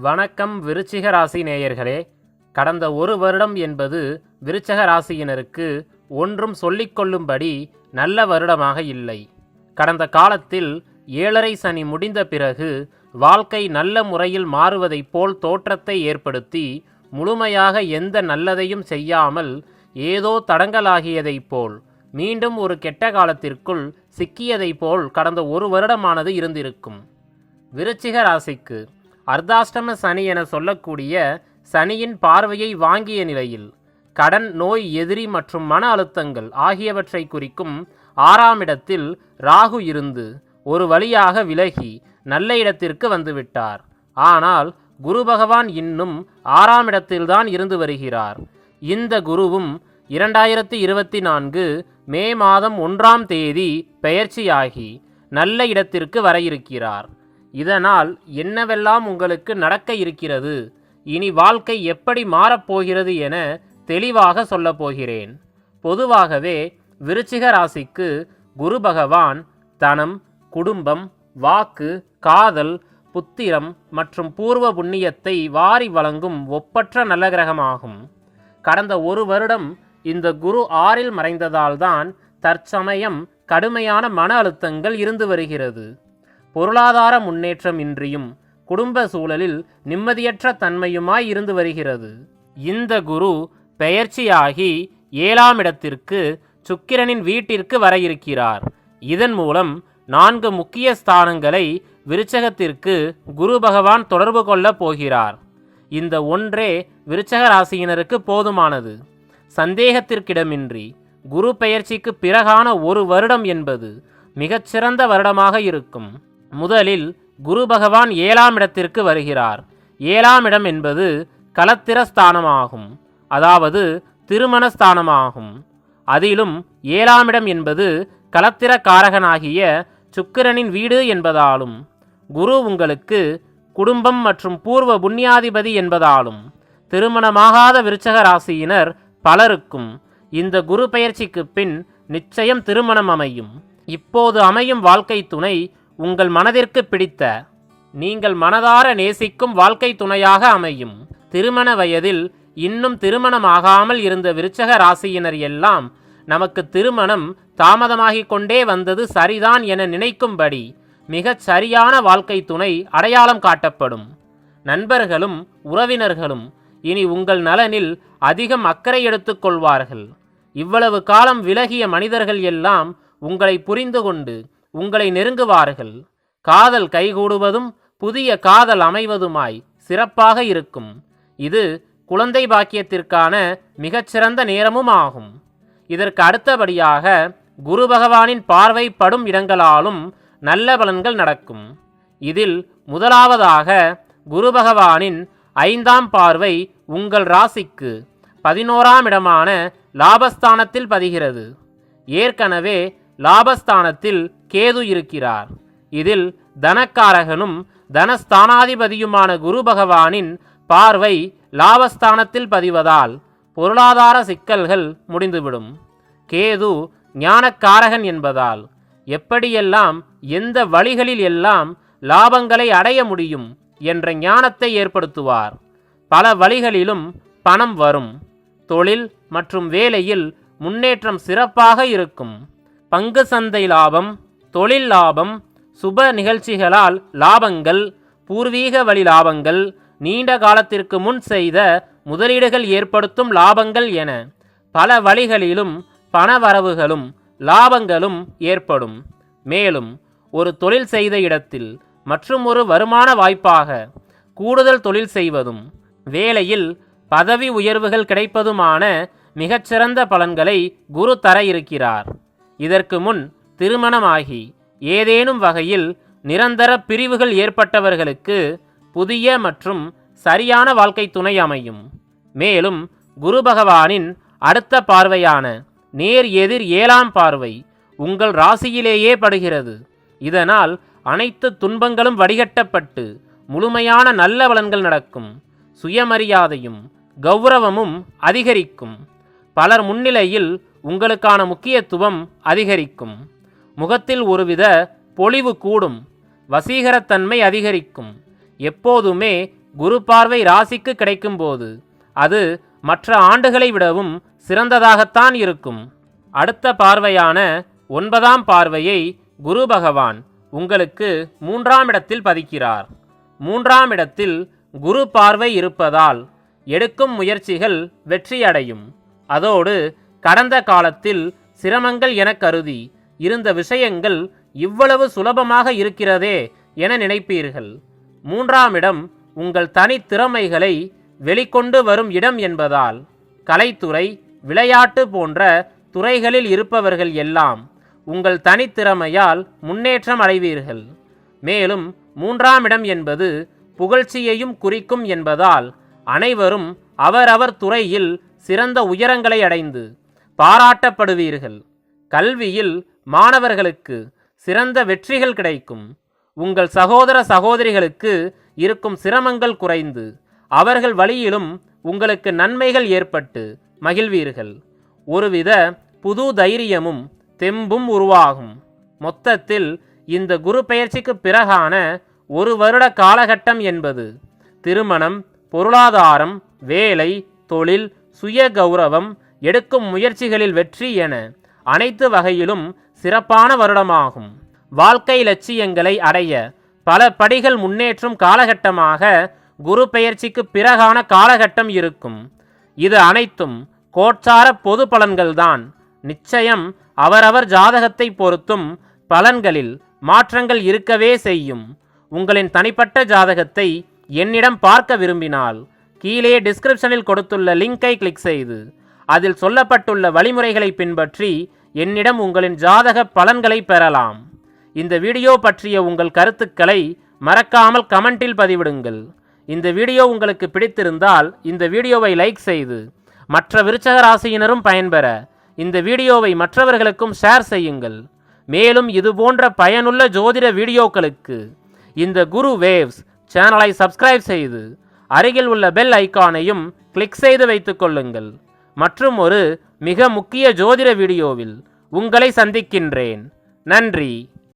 வணக்கம் விருச்சிக ராசி நேயர்களே கடந்த ஒரு வருடம் என்பது விருச்சக ராசியினருக்கு ஒன்றும் சொல்லிக்கொள்ளும்படி நல்ல வருடமாக இல்லை. கடந்த காலத்தில் ஏழரை சனி முடிந்த பிறகு வாழ்க்கை நல்ல முறையில் மாறுவதைப் போல் தோற்றத்தை ஏற்படுத்தி முழுமையாக எந்த நல்லதையும் செய்யாமல் ஏதோ தடங்கலாகியதைப் போல் மீண்டும் ஒரு கெட்ட காலத்திற்குள் சிக்கியதைப் போல் கடந்த ஒரு வருடமானது இருந்திருக்கும். விருச்சிக ராசிக்கு அர்த்தாஷ்டம சனி என சொல்லக்கூடிய சனியின் பார்வையை வாங்கிய நிலையில் கடன் நோய் எதிரி மற்றும் மன அழுத்தங்கள் ஆகியவற்றை குறிக்கும் ஆறாம் இடத்தில் ராகு இருந்து ஒரு வழியாக விலகி நல்ல இடத்திற்கு வந்துவிட்டார். ஆனால் குரு பகவான் இன்னும் ஆறாம் இடத்தில்தான் இருந்து வருகிறார். இந்த குருவும் இரண்டாயிரத்தி இருபத்தி நான்கு மே மாதம் ஒன்றாம் தேதி பெயர்ச்சியாகி நல்ல இடத்திற்கு வர இருக்கிறார். இதனால் என்னவெல்லாம் உங்களுக்கு நடக்க இருக்கிறது? இனி வாழ்க்கை எப்படி மாறப்போகிறது என தெளிவாக சொல்லப் போகிறேன். பொதுவாகவே விருச்சிக ராசிக்கு குரு பகவான் தனம் குடும்பம் வாக்கு காதல் புத்திரம் மற்றும் பூர்வ புண்ணியத்தை வாரி வழங்கும் ஒப்பற்ற நல்ல கிரகமாகும். கடந்த ஒரு வருடம் இந்த குரு ஆறில் மறைந்ததால்தான் தற்சமயம் கடுமையான மன அழுத்தங்கள் இருந்து வருகிறது. பொருளாதார முன்னேற்றம் இன்றியும் குடும்ப சூழலில் நிம்மதியற்ற தன்மையுமாய் இருந்து வருகிறது. இந்த குரு பெயர்ச்சியாகி ஏழாம் இடத்திற்கு சுக்கிரனின் வீட்டிற்கு வர இருக்கிறார் இதன் மூலம் நான்கு முக்கிய ஸ்தானங்களை விருச்சகத்திற்கு குரு பகவான் தொடர்பு கொள்ளப் போகிறார். இந்த ஒன்றே விருச்சக ராசியினருக்கு போதுமானது. சந்தேகத்திற்கிடமின்றி குரு பெயர்ச்சிக்கு பிறகான ஒரு வருடம் என்பது மிகச்சிறந்த வருடமாக இருக்கும். முதலில் குரு பகவான் ஏழாம் இடத்திற்கு வருகிறார். ஏழாம் இடம் என்பது கலத்திர ஸ்தானமாகும் அதாவது திருமண ஸ்தானமாகும் அதிலும் ஏழாம் இடம் என்பது கலத்திர காரகனாகிய சுக்கிரனின் வீடு என்பதாலும் குரு உங்களுக்கு குடும்பம் மற்றும் பூர்வ புண்ணியாதிபதி என்பதாலும் திருமணமாகாத விருச்சக ராசியினர் பலருக்கும் இந்த குரு பயிற்சிக்கு பின் நிச்சயம் திருமணம் அமையும். இப்போது அமையும் வாழ்க்கை துணை உங்கள் மனதிற்கு பிடித்த நீங்கள் மனதார நேசிக்கும் வாழ்க்கை துணையாக அமையும். திருமண வயதில் இன்னும் திருமணமாகாமல் இருந்த விருச்சக ராசியினர் எல்லாம் நமக்கு திருமணம் தாமதமாகிக் கொண்டே வந்தது சரிதான் என நினைக்கும்படி மிகச் சரியான வாழ்க்கை துணை அடையாளம் காட்டப்படும். நண்பர்களும் உறவினர்களும் இனி உங்கள் நலனில் அதிகம் அக்கறை எடுத்துக்கொள்வார்கள் இவ்வளவு காலம் விலகிய மனிதர்கள் எல்லாம் உங்களை புரிந்து கொண்டு உங்களை நெருங்குவார்கள். காதல் கைகூடுவதும் புதிய காதல் அமைவதுமாய் சிறப்பாக இருக்கும். இது குழந்தை பாக்கியத்திற்கான மிகச்சிறந்த நேரமும் ஆகும் இதற்கு அடுத்தபடியாக குரு பகவானின் பார்வைப்படும் இடங்களாலும் நல்ல பலன்கள் நடக்கும். இதில் முதலாவதாக குரு பகவானின் ஐந்தாம் பார்வை உங்கள் ராசிக்கு பதினோராம் இடமான லாபஸ்தானத்தில் பதிகிறது. ஏற்கனவே லாபஸ்தானத்தில் கேது இருக்கிறார். இதில் தனக்காரகனும் தனஸ்தானாதிபதியுமான குரு பகவானின் பார்வை லாபஸ்தானத்தில் பதிவதால் பொருளாதார சிக்கல்கள் முடிந்துவிடும். கேது ஞானக்காரகன் என்பதால் எப்படியெல்லாம் எந்த வழிகளில் எல்லாம் லாபங்களை அடைய முடியும் என்ற ஞானத்தை ஏற்படுத்துவார். பல வழிகளிலும் பணம் வரும். தொழில் மற்றும் வேலையில் முன்னேற்றம் சிறப்பாக இருக்கும். பங்கு சந்தை லாபம் தொழில் லாபம் சுப நிகழ்ச்சிகளால் லாபங்கள் பூர்வீக வழி லாபங்கள் நீண்ட காலத்திற்கு முன் செய்த முதலீடுகள் ஏற்படுத்தும் லாபங்கள் என பல வழிகளிலும் பணவரவுகளும் லாபங்களும் ஏற்படும். மேலும் ஒரு தொழில் செய்த இடத்தில் மற்றும் ஒரு வருமான வாய்ப்பாக கூடுதல் தொழில் செய்வதும் வேலையில் பதவி உயர்வுகள் கிடைப்பதுமான மிகச்சிறந்த பலன்களை குரு தர இருக்கிறார். இதற்கு முன் திருமணமாகி ஏதேனும் வகையில் நிரந்தர பிரிவுகள் ஏற்பட்டவர்களுக்கு புதிய மற்றும் சரியான வாழ்க்கை துணை அமையும். மேலும் குரு பகவானின் அடுத்த பார்வையான நேர் எதிர் ஏழாம் பார்வை உங்கள் ராசியிலேயே படுகிறது. இதனால் அனைத்து துன்பங்களும் வடிகட்டப்பட்டு முழுமையான நல்ல பலன்கள் நடக்கும். சுயமரியாதையும் கௌரவமும் அதிகரிக்கும். பலர் முன்னிலையில் உங்களுக்கான முக்கியத்துவம் அதிகரிக்கும். முகத்தில் ஒருவித பொலிவு கூடும். வசீகரத்தன்மை அதிகரிக்கும். எப்போதுமே குரு பார்வை ராசிக்கு கிடைக்கும்போது அது மற்ற ஆண்டுகளை விடவும் சிறந்ததாகத்தான் இருக்கும். அடுத்த பார்வையான ஒன்பதாம் பார்வையை குரு பகவான் உங்களுக்கு மூன்றாம் இடத்தில் பதிக்கிறார். மூன்றாம் இடத்தில் குரு பார்வை இருப்பதால் எடுக்கும் முயற்சிகள் வெற்றியடையும். அதோடு கடந்த காலத்தில் சிரமங்கள் என கருதி இருந்த விஷயங்கள் இவ்வளவு சுலபமாக இருக்கிறதே என நினைப்பீர்கள். மூன்றாம் இடம் உங்கள் தனித்திறமைகளை வெளிக்கொண்டு வரும் இடம் என்பதால். கலைத்துறை விளையாட்டு போன்ற துறைகளில் இருப்பவர்கள் எல்லாம் உங்கள் தனித்திறமையால் முன்னேற்றம் அடைவீர்கள். மேலும் மூன்றாம் இடம் என்பது புகழ்ச்சியையும் குறிக்கும் என்பதால் அனைவரும் அவரவர் துறையில் சிறந்த உயரங்களை அடைந்து பாராட்டப்படுவீர்கள். கல்வியில் மாணவர்களுக்கு சிறந்த வெற்றிகள் கிடைக்கும். உங்கள் சகோதர சகோதரிகளுக்கு இருக்கும் சிரமங்கள் குறைந்து அவர்கள் வழியிலும் உங்களுக்கு நன்மைகள் ஏற்பட்டு மகிழ்வீர்கள். ஒருவித புது தைரியமும் தெம்பும் உருவாகும். மொத்தத்தில் இந்த குரு பெயர்ச்சிக்கு பிறகான ஒரு வருட காலகட்டம் என்பது திருமணம் பொருளாதாரம் வேலை தொழில் சுய கௌரவம் எடுக்கும் முயற்சிகளில் வெற்றி என அனைத்து வகையிலும் சிறப்பான வருடமாகும். வாழ்க்கை லட்சியங்களை அடைய பல படிகள் முன்னேற்றும் காலகட்டமாக குரு பெயர்ச்சிக்கு பிறகான காலகட்டம் இருக்கும். இது அனைத்தும் கோட்சார பொது பலன்கள்தான். நிச்சயம் அவரவர் ஜாதகத்தை பொறுத்தும் பலன்களில் மாற்றங்கள் இருக்கவே செய்யும். உங்களின் தனிப்பட்ட ஜாதகத்தை என்னிடம் பார்க்க விரும்பினால் கீழே டிஸ்கிரிப்ஷனில் கொடுத்துள்ள லிங்கை கிளிக் செய்து அதில் சொல்லப்பட்டுள்ள வழிமுறைகளை பின்பற்றி என்னிடம் உங்களின் ஜாதக பலன்களை பெறலாம். இந்த வீடியோ பற்றிய உங்கள் கருத்துக்களை மறக்காமல் கமெண்டில் பதிவிடுங்கள். இந்த வீடியோ உங்களுக்கு பிடித்திருந்தால் இந்த வீடியோவை லைக் செய்து மற்ற விருச்சக ராசியினரும் பயன்பெற இந்த வீடியோவை மற்றவர்களுக்கும் ஷேர் செய்யுங்கள். மேலும் இதுபோன்ற பயனுள்ள ஜோதிட வீடியோக்களுக்கு இந்த குரு வேவ்ஸ் சேனலை சப்ஸ்கிரைப் செய்து அருகில் உள்ள பெல் ஐகானையும் கிளிக் செய்து வைத்துக் கொள்ளுங்கள். மற்றும் ஒரு மிக முக்கிய ஜோதிட வீடியோவில் உங்களை சந்திக்கின்றேன். நன்றி.